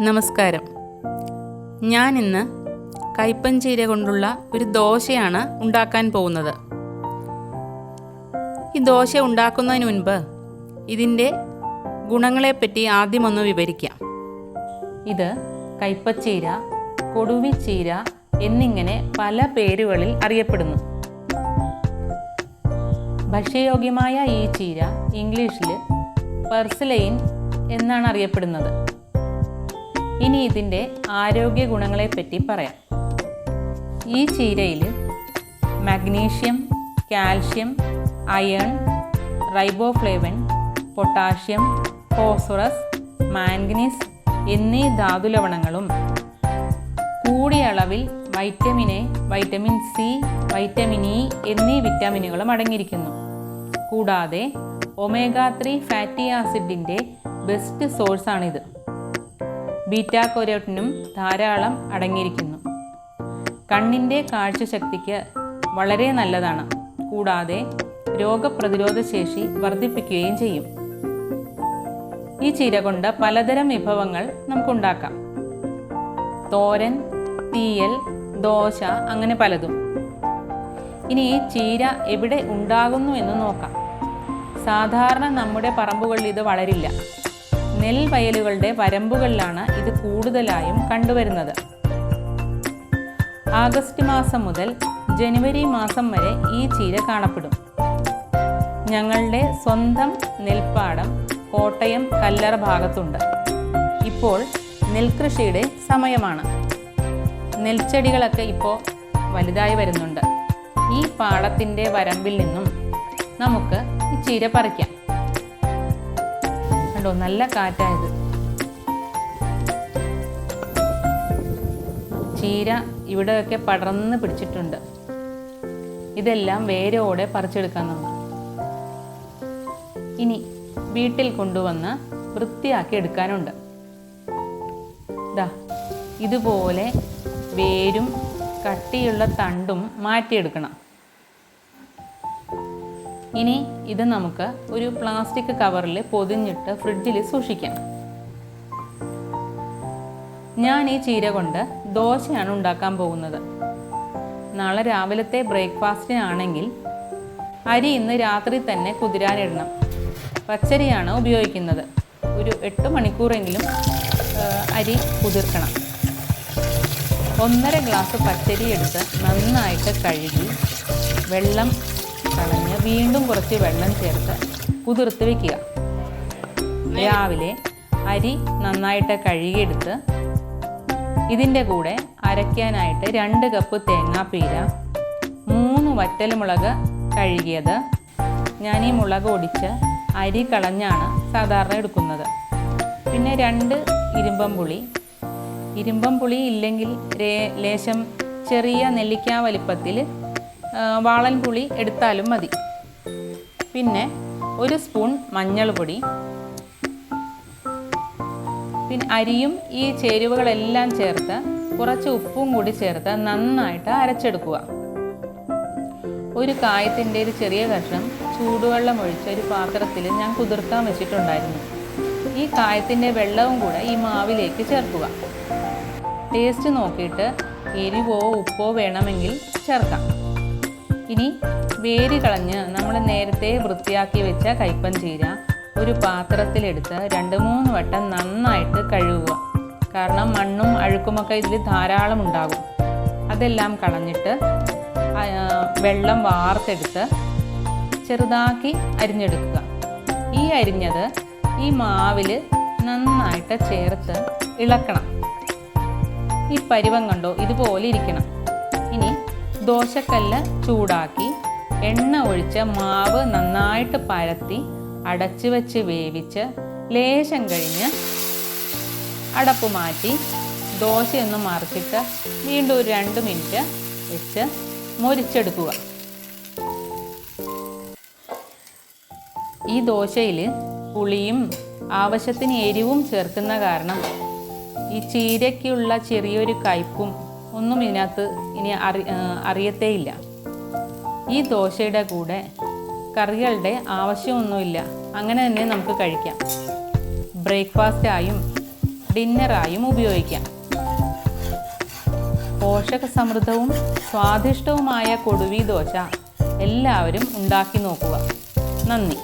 നമസ്കാരം. ഞാൻ ഇന്ന് കൈപ്പഞ്ചീര ചീര കൊണ്ടുള്ള ഒരു ദോശയാണ് ഉണ്ടാക്കാൻ പോകുന്നത്. ഈ ദോശ ഉണ്ടാക്കുന്നതിന് മുൻപ് ഇതിന്റെ ഗുണങ്ങളെപ്പറ്റി ആദ്യം ഒന്ന് വിവരിക്കാം. ഇത് കൈപ്പച്ചീര കൊടുവിച്ചീര എന്നിങ്ങനെ പല പേരുകളിൽ അറിയപ്പെടുന്നു. ഭക്ഷ്യയോഗ്യമായ ഈ ചീര ഇംഗ്ലീഷിൽ പെർസിലൈൻ എന്നാണ് അറിയപ്പെടുന്നത്. ഇനി ഇതിന്റെ ആരോഗ്യ ഗുണങ്ങളെപ്പറ്റി പറയാം. ഈ ചീരയിൽ magnesium calcium iron riboflavin potassium phosphorus manganese എന്നീ ധാതുലവണങ്ങളും കൂടിയ അളവിൽ vitamin A vitamin C vitamin E എന്നീ വിറ്റാമിനുകളും അടങ്ങിയിരിക്കുന്നു. കൂടാതെ ഒമേഗ ത്രീ ഫാറ്റി ആസിഡിന്റെ ബെസ്റ്റ് സോഴ്സാണിത്. ബീറ്റാ കൊരോട്ടിനും ധാരാളം അടങ്ങിയിരിക്കുന്നു. കണ്ണിന്റെ കാഴ്ചശക്തിക്ക് വളരെ നല്ലതാണ്. കൂടാതെ രോഗപ്രതിരോധ ശേഷി വർദ്ധിപ്പിക്കുകയും ചെയ്യും. ഈ ചീര കൊണ്ട് പലതരം വിഭവങ്ങൾ നമുക്കുണ്ടാക്കാം. തോരൻ തീയൽ ദോശ അങ്ങനെ പലതും. ഇനി ഈ ചീര എവിടെ ഉണ്ടാകുന്നു എന്ന് നോക്കാം. സാധാരണ നമ്മുടെ പറമ്പുകളിൽ ഇത് വളരില്ല. നെൽവയലുകളുടെ വരമ്പുകളിലാണ് ഇത് കൂടുതലായും കണ്ടുവരുന്നത്. ആഗസ്റ്റ് മാസം മുതൽ ജനുവരി മാസം വരെ ഈ ചീര കാണപ്പെടും. ഞങ്ങളുടെ സ്വന്തം നെൽപ്പാടം കോട്ടയം കല്ലറ ഭാഗത്തുണ്ട്. ഇപ്പോൾ നെൽകൃഷിയുടെ സമയമാണ്. നെൽച്ചെടികളൊക്കെ ഇപ്പോൾ വലുതായി വരുന്നുണ്ട്. ഈ പാടത്തിന്റെ വരമ്പിൽ നിന്നും നമുക്ക് ഈ ചീര പറിക്കാം. കണ്ടോ? നല്ല കാറ്റായത് ചീര ഇവിടെയൊക്കെ പടർന്ന് പിടിച്ചിട്ടുണ്ട്. ഇതെല്ലാം വേരോടെ പറിച്ചെടുക്കാൻ നമ്മൾ ഇനി വീട്ടിൽ കൊണ്ടുവന്ന് വൃത്തിയാക്കി എടുക്കാനുണ്ട്. ദാ ഇതുപോലെ വേരും കട്ടിയുള്ള തണ്ടും മാറ്റിയെടുക്കണം. ഇനി ഇത് നമുക്ക് ഒരു പ്ലാസ്റ്റിക് കവറിൽ പൊതിഞ്ഞിട്ട് ഫ്രിഡ്ജിൽ സൂക്ഷിക്കാം. ഞാൻ ഈ ചീര കൊണ്ട് ദോശയാണ് ഉണ്ടാക്കാൻ പോകുന്നത്. നാളെ രാവിലത്തെ ബ്രേക്ക്ഫാസ്റ്റിനാണെങ്കിൽ അരി ഇന്ന് രാത്രി തന്നെ കുതിരാനിടണം. പച്ചരിയാണ് ഉപയോഗിക്കുന്നത്. ഒരു എട്ട് മണിക്കൂറെങ്കിലും അരി കുതിർക്കണം. ഒന്നര ഗ്ലാസ് പച്ചരി എടുത്ത് നന്നായിട്ട് കഴുകി വെള്ളം കളഞ്ഞ് വീണ്ടും കുറച്ച് വെള്ളം ചേർത്ത് കുതിർത്ത് വെക്കുക. രാവിലെ അരി നന്നായിട്ട് കഴുകിയെടുത്ത് ഇതിന്റെ കൂടെ അരയ്ക്കാനായിട്ട് രണ്ട് കപ്പ് തേങ്ങാപ്പീര മൂന്ന് വറ്റൽമുളക് കഴുകിയത്. ഞാൻ ഈ മുളക് ഒടിച്ച് അരി കളഞ്ഞാണ് സാധാരണ എടുക്കുന്നത്. പിന്നെ രണ്ട് ഇരുമ്പം പുളി. ഇരുമ്പം പുളി ഇല്ലെങ്കിൽ ലേശം ചെറിയ നെല്ലിക്ക വലിപ്പത്തിൽ വാളൻ പുളി എടുത്താലും മതി. പിന്നെ ഒരു സ്പൂൺ മഞ്ഞൾപ്പൊടി പിന്നെ അരിയും ഈ ചേരുവകളെല്ലാം ചേർത്ത് കുറച്ച് ഉപ്പും കൂടി ചേർത്ത് നന്നായിട്ട് അരച്ചെടുക്കുക. ഒരു കായത്തിന്റെ ഒരു ചെറിയ കഷ്ണം ചൂടുവെള്ളം ഒഴിച്ച് ഒരു പാത്രത്തിൽ ഞാൻ കുതിർക്കാൻ വെച്ചിട്ടുണ്ടായിരുന്നു. ഈ കായത്തിന്റെ വെള്ളവും കൂടെ ഈ മാവിലേക്ക് ചേർക്കുക. ടേസ്റ്റ് നോക്കിയിട്ട് എരിവോ ഉപ്പോ വേണമെങ്കിൽ ചേർക്കാം. ഇനി വേര് കളഞ്ഞ് നമ്മൾ നേരത്തെ വൃത്തിയാക്കി വെച്ച കൈപ്പൻ ചീര ഒരു പാത്രത്തിലെടുത്ത് രണ്ട് മൂന്ന് വട്ടം നന്നായിട്ട് കഴുകുക. കാരണം മണ്ണും അഴുക്കുമൊക്കെ ഇതിൽ ധാരാളം ഉണ്ടാകും. അതെല്ലാം കളഞ്ഞിട്ട് വെള്ളം വാർത്തെടുത്ത് ചെറുതാക്കി അരിഞ്ഞെടുക്കുക. ഈ അരിഞ്ഞത് ഈ മാവിൽ നന്നായിട്ട് ചേർത്ത് ഇളക്കണം. ഈ പരിവം കണ്ടോ? ഇതുപോലെ ഇരിക്കണം. ദോശക്കല്ല് ചൂടാക്കി എണ്ണ ഒഴിച്ച് മാവ് നന്നായിട്ട് പരത്തി അടച്ചു വെച്ച് വേവിച്ച് ലേശം കഴിഞ്ഞ് അടപ്പ് മാറ്റി ദോശയൊന്ന് മറിച്ചിട്ട് വീണ്ടും ഒരു രണ്ട് മിനിറ്റ് വെച്ച് മുരിച്ചെടുക്കുക. ഈ ദോശയിൽ പുളിയും ആവശ്യത്തിന് എരിവും ചേർക്കുന്ന കാരണം ഈ ചീരയ്ക്കുള്ള ചെറിയൊരു കയ്പും ഒന്നും ഇതിനകത്ത് ഇനി അറി അറിയത്തേയില്ല. ഈ ദോശയുടെ കൂടെ കറികളുടെ ആവശ്യമൊന്നുമില്ല. അങ്ങനെ തന്നെ നമുക്ക് കഴിക്കാം. ബ്രേക്ക്ഫാസ്റ്റായും ഡിന്നറായും ഉപയോഗിക്കാം. പോഷക സമൃദ്ധവും സ്വാദിഷ്ടവുമായ കൊടുവി ദോശ എല്ലാവരും ഉണ്ടാക്കി നോക്കുക. നന്ദി.